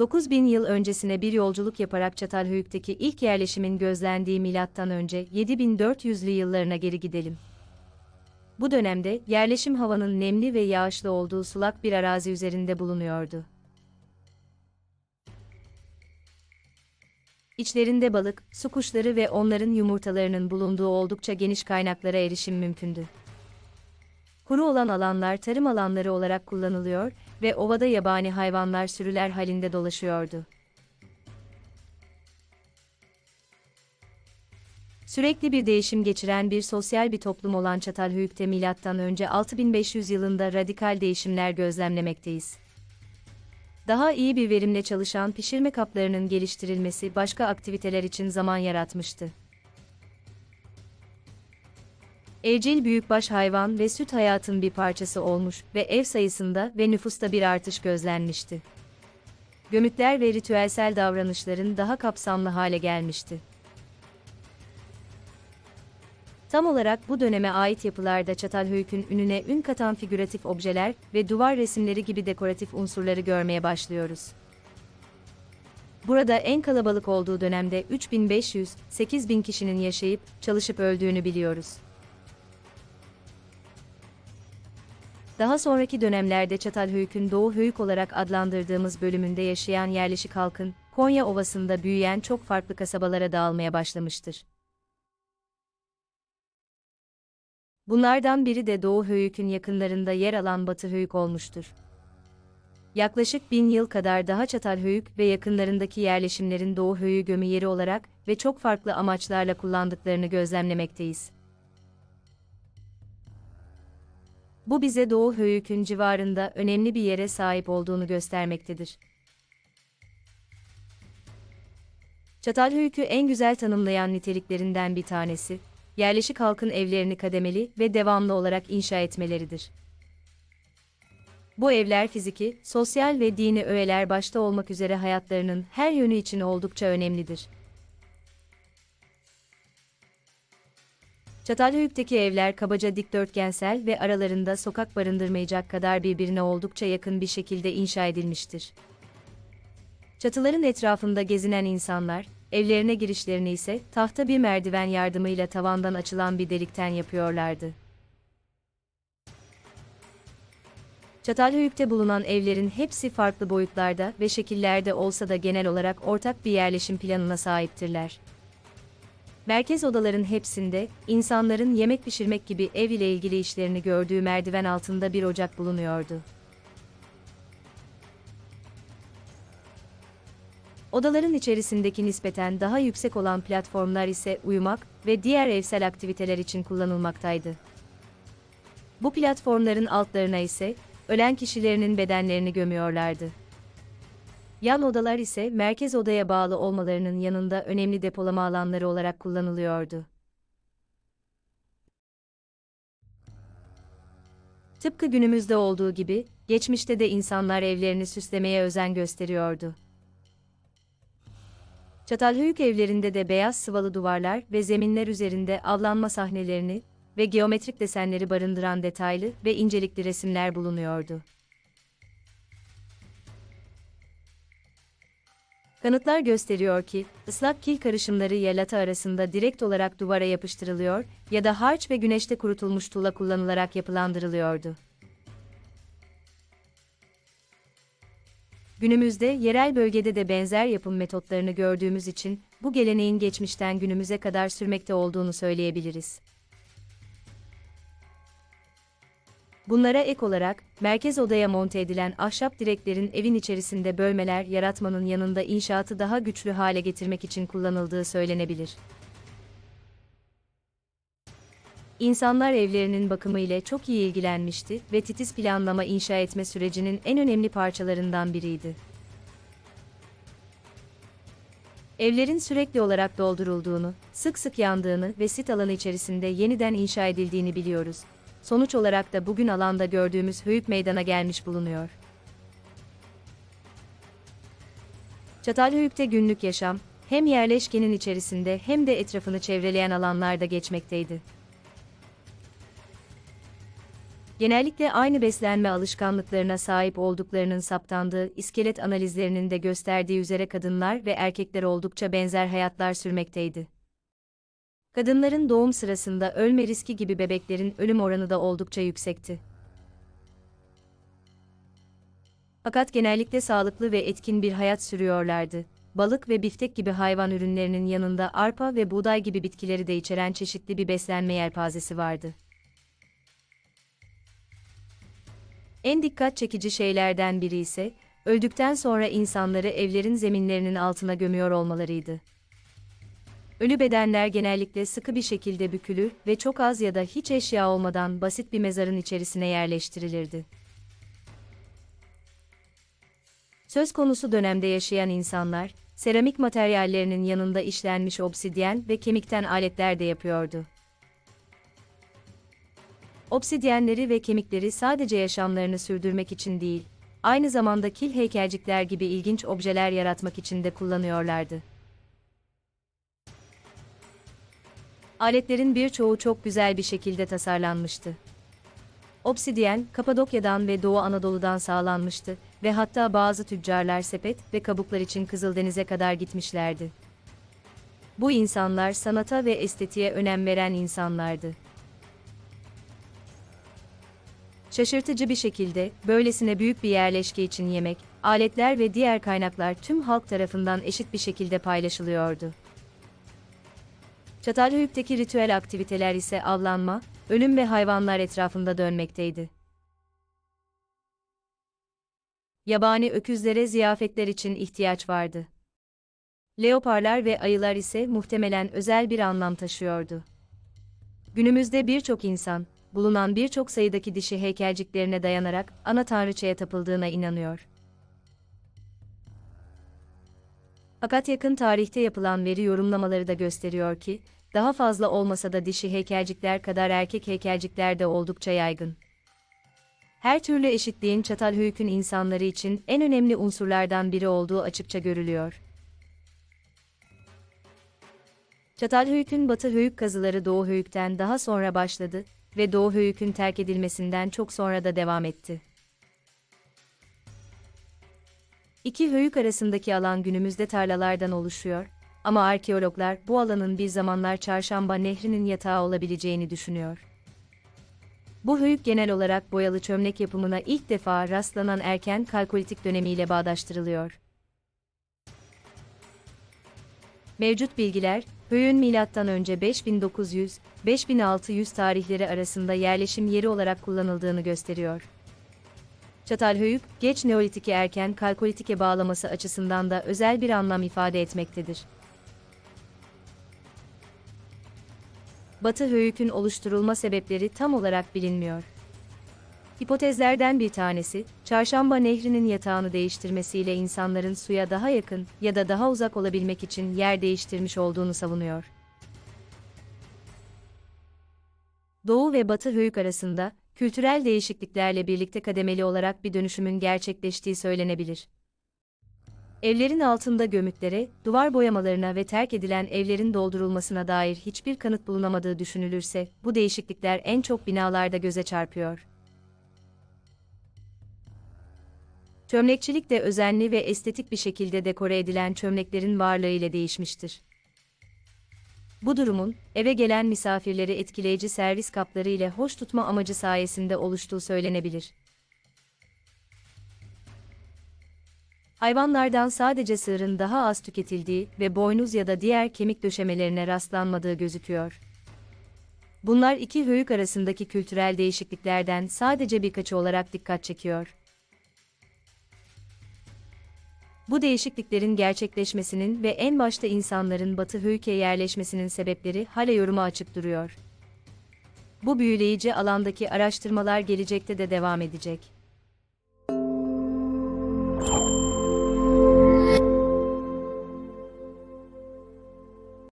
9000 yıl öncesine bir yolculuk yaparak Çatalhöyük'teki ilk yerleşimin gözlendiği milattan önce 7400'lü yıllarına geri gidelim. Bu dönemde yerleşim havanın nemli ve yağışlı olduğu sulak bir arazi üzerinde bulunuyordu. İçlerinde balık, su kuşları ve onların yumurtalarının bulunduğu oldukça geniş kaynaklara erişim mümkündü. Kuru olan alanlar tarım alanları olarak kullanılıyor ve ovada yabani hayvanlar sürüler halinde dolaşıyordu. Sürekli bir değişim geçiren bir sosyal bir toplum olan Çatalhöyük'te milattan önce 6500 yılında radikal değişimler gözlemlemekteyiz. Daha iyi bir verimle çalışan pişirme kaplarının geliştirilmesi başka aktiviteler için zaman yaratmıştı. Evcil büyükbaş hayvan ve süt hayatın bir parçası olmuş ve ev sayısında ve nüfusta bir artış gözlenmişti. Gömütler ve ritüelsel davranışların daha kapsamlı hale gelmişti. Tam olarak bu döneme ait yapılarda Çatalhöyük'ün ününe ün katan figüratif objeler ve duvar resimleri gibi dekoratif unsurları görmeye başlıyoruz. Burada en kalabalık olduğu dönemde 3500-8000 kişinin yaşayıp, çalışıp öldüğünü biliyoruz. Daha sonraki dönemlerde Çatalhöyük'ün Doğu Höyük olarak adlandırdığımız bölümünde yaşayan yerleşik halkın, Konya Ovası'nda büyüyen çok farklı kasabalara dağılmaya başlamıştır. Bunlardan biri de Doğu Höyük'ün yakınlarında yer alan Batı Höyük olmuştur. Yaklaşık bin yıl kadar daha Çatalhöyük ve yakınlarındaki yerleşimlerin Doğu Höyük gömü yeri olarak ve çok farklı amaçlarla kullandıklarını gözlemlemekteyiz. Bu bize Doğu Höyük'ün civarında önemli bir yere sahip olduğunu göstermektedir. Çatalhöyük'ü en güzel tanımlayan niteliklerinden bir tanesi, yerleşik halkın evlerini kademeli ve devamlı olarak inşa etmeleridir. Bu evler fiziki, sosyal ve dini öğeler başta olmak üzere hayatlarının her yönü için oldukça önemlidir. Çatalhöyük'teki evler kabaca dikdörtgensel ve aralarında sokak barındırmayacak kadar birbirine oldukça yakın bir şekilde inşa edilmiştir. Çatıların etrafında gezinen insanlar, evlerine girişlerini ise tahta bir merdiven yardımıyla tavandan açılan bir delikten yapıyorlardı. Çatalhöyük'te bulunan evlerin hepsi farklı boyutlarda ve şekillerde olsa da genel olarak ortak bir yerleşim planına sahiptirler. Merkez odaların hepsinde, insanların yemek pişirmek gibi ev ile ilgili işlerini gördüğü merdiven altında bir ocak bulunuyordu. Odaların içerisindeki nispeten daha yüksek olan platformlar ise uyumak ve diğer evsel aktiviteler için kullanılmaktaydı. Bu platformların altlarına ise ölen kişilerinin bedenlerini gömüyorlardı. Yan odalar ise merkez odaya bağlı olmalarının yanında önemli depolama alanları olarak kullanılıyordu. Tıpkı günümüzde olduğu gibi, geçmişte de insanlar evlerini süslemeye özen gösteriyordu. Çatalhöyük evlerinde de beyaz sıvalı duvarlar ve zeminler üzerinde avlanma sahnelerini ve geometrik desenleri barındıran detaylı ve incelikli resimler bulunuyordu. Kanıtlar gösteriyor ki, ıslak kil karışımları ya lata arasında direkt olarak duvara yapıştırılıyor ya da harç ve güneşte kurutulmuş tuğla kullanılarak yapılandırılıyordu. Günümüzde yerel bölgede de benzer yapım metotlarını gördüğümüz için bu geleneğin geçmişten günümüze kadar sürmekte olduğunu söyleyebiliriz. Bunlara ek olarak, merkez odaya monte edilen ahşap direklerin evin içerisinde bölmeler yaratmanın yanında inşaatı daha güçlü hale getirmek için kullanıldığı söylenebilir. İnsanlar evlerinin bakımı ile çok iyi ilgilenmişti ve titiz planlama inşa etme sürecinin en önemli parçalarından biriydi. Evlerin sürekli olarak doldurulduğunu, sık sık yandığını ve sit alanı içerisinde yeniden inşa edildiğini biliyoruz. Sonuç olarak da bugün alanda gördüğümüz höyük meydana gelmiş bulunuyor. Çatalhöyük'te günlük yaşam, hem yerleşkenin içerisinde hem de etrafını çevreleyen alanlarda geçmekteydi. Genellikle aynı beslenme alışkanlıklarına sahip olduklarının saptandığı iskelet analizlerinin de gösterdiği üzere kadınlar ve erkekler oldukça benzer hayatlar sürmekteydi. Kadınların doğum sırasında ölme riski gibi bebeklerin ölüm oranı da oldukça yüksekti. Fakat genellikle sağlıklı ve etkin bir hayat sürüyorlardı. Balık ve biftek gibi hayvan ürünlerinin yanında arpa ve buğday gibi bitkileri de içeren çeşitli bir beslenme yelpazesi vardı. En dikkat çekici şeylerden biri ise, öldükten sonra insanları evlerin zeminlerinin altına gömüyor olmalarıydı. Ölü bedenler genellikle sıkı bir şekilde bükülür ve çok az ya da hiç eşya olmadan basit bir mezarın içerisine yerleştirilirdi. Söz konusu dönemde yaşayan insanlar, seramik materyallerinin yanında işlenmiş obsidyen ve kemikten aletler de yapıyordu. Obsidyenleri ve kemikleri sadece yaşamlarını sürdürmek için değil, aynı zamanda kil heykelcikler gibi ilginç objeler yaratmak için de kullanıyorlardı. Aletlerin birçoğu çok güzel bir şekilde tasarlanmıştı. Obsidyen, Kapadokya'dan ve Doğu Anadolu'dan sağlanmıştı ve hatta bazı tüccarlar sepet ve kabuklar için Kızıldeniz'e kadar gitmişlerdi. Bu insanlar sanata ve estetiğe önem veren insanlardı. Şaşırtıcı bir şekilde, böylesine büyük bir yerleşke için yemek, aletler ve diğer kaynaklar tüm halk tarafından eşit bir şekilde paylaşılıyordu. Çatalhöyük'teki ritüel aktiviteler ise avlanma, ölüm ve hayvanlar etrafında dönmekteydi. Yabani öküzlere ziyafetler için ihtiyaç vardı. Leoparlar ve ayılar ise muhtemelen özel bir anlam taşıyordu. Günümüzde birçok insan, bulunan birçok sayıdaki dişi heykelciklerine dayanarak ana tanrıçaya tapıldığına inanıyor. Fakat yakın tarihte yapılan veri yorumlamaları da gösteriyor ki, daha fazla olmasa da dişi heykelcikler kadar erkek heykelcikler de oldukça yaygın. Her türlü eşitliğin Çatalhöyük'ün insanları için en önemli unsurlardan biri olduğu açıkça görülüyor. Çatalhöyük'ün Batı Höyük kazıları Doğu Höyük'ten daha sonra başladı ve Doğu Höyük'ün terk edilmesinden çok sonra da devam etti. İki höyük arasındaki alan günümüzde tarlalardan oluşuyor ama arkeologlar bu alanın bir zamanlar Çarşamba Nehri'nin yatağı olabileceğini düşünüyor. Bu höyük genel olarak boyalı çömlek yapımına ilk defa rastlanan erken kalkolitik dönemiyle bağdaştırılıyor. Mevcut bilgiler, Höyük'ün milattan önce 5900-5600 tarihleri arasında yerleşim yeri olarak kullanıldığını gösteriyor. Çatalhöyük, geç Neolitiki erken Kalkolitike bağlaması açısından da özel bir anlam ifade etmektedir. Batı Höyük'ün oluşturulma sebepleri tam olarak bilinmiyor. Hipotezlerden bir tanesi, Çarşamba Nehri'nin yatağını değiştirmesiyle insanların suya daha yakın ya da daha uzak olabilmek için yer değiştirmiş olduğunu savunuyor. Doğu ve Batı Höyük arasında, kültürel değişikliklerle birlikte kademeli olarak bir dönüşümün gerçekleştiği söylenebilir. Evlerin altında gömütlere, duvar boyamalarına ve terk edilen evlerin doldurulmasına dair hiçbir kanıt bulunamadığı düşünülürse, bu değişiklikler en çok binalarda göze çarpıyor. Çömlekçilik de özenli ve estetik bir şekilde dekore edilen çömleklerin varlığı ile değişmiştir. Bu durumun, eve gelen misafirleri etkileyici servis kapları ile hoş tutma amacı sayesinde oluştuğu söylenebilir. Hayvanlardan sadece sığırın daha az tüketildiği ve boynuz ya da diğer kemik döşemelerine rastlanmadığı gözüküyor. Bunlar iki höyük arasındaki kültürel değişikliklerden sadece birkaçı olarak dikkat çekiyor. Bu değişikliklerin gerçekleşmesinin ve en başta insanların Batı Höyük'e yerleşmesinin sebepleri hala yoruma açık duruyor. Bu büyüleyici alandaki araştırmalar gelecekte de devam edecek.